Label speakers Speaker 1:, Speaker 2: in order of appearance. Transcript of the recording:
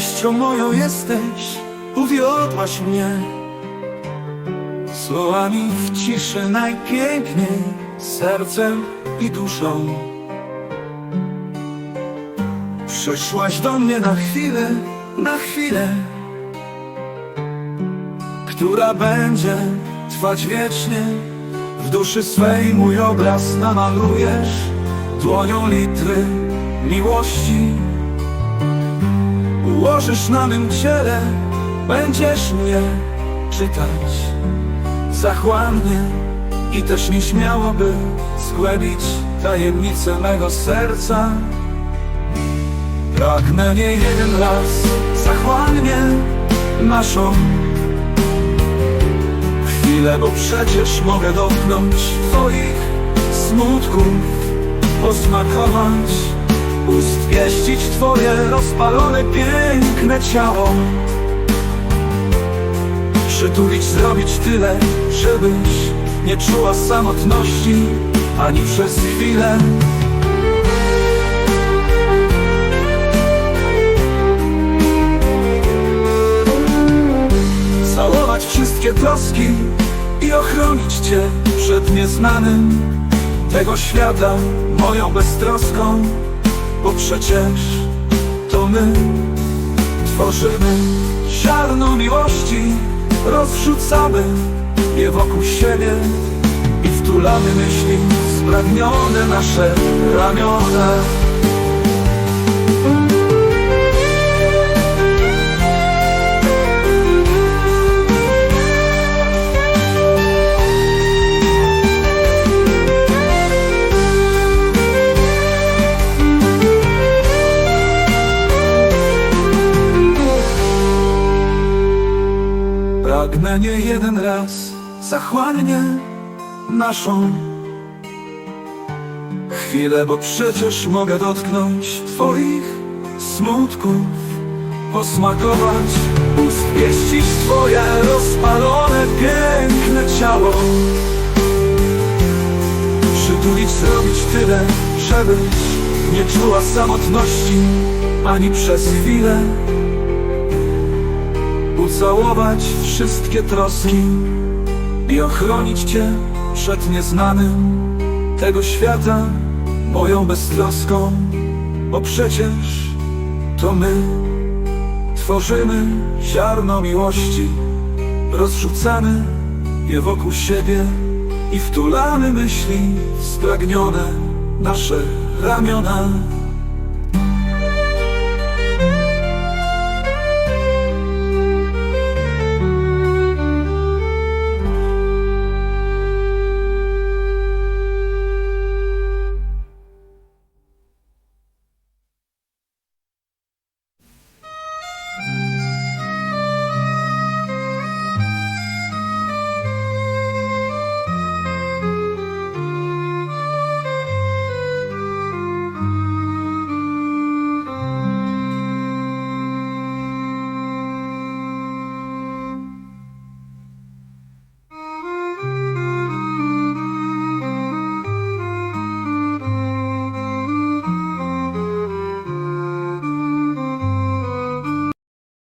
Speaker 1: miłością moją jesteś, uwiodłaś mnie. Słowami w ciszy najpiękniej, sercem i duszą. Przyszłaś do mnie na chwilę, na chwilę, która będzie trwać wiecznie. W duszy swej mój obraz namalujesz dłonią litry miłości. Ułożysz na mym ciele, będziesz mnie czytać zachłannie i też nieśmiało by zgłębić tajemnicę mego serca. Pragnę nie jeden raz zachłannie naszą chwilę, bo przecież mogę dotknąć Twoich smutków, posmakować, ust pieścić Twoje rozpalone, piękne ciało. Przytulić, zrobić tyle, żebyś nie czuła samotności ani przez chwilę. Całować wszystkie troski i ochronić Cię przed nieznanym tego świata moją beztroską, bo przecież to my tworzymy ziarno miłości, rozrzucamy je wokół siebie i wtulamy myśli spragnione nasze ramiona. Pragnę nie jeden raz zachłannie naszą chwilę, bo przecież mogę dotknąć Twoich smutków, posmakować, ust pieścić Twoje rozpalone, piękne ciało. Przytulić, zrobić tyle, żebyś nie czuła samotności ani przez chwilę ucałować wszystkie troski i ochronić Cię przed nieznanym tego świata moją beztroską, bo przecież to my tworzymy ziarno miłości, rozrzucamy je wokół siebie i wtulamy myśli spragnione nasze ramiona.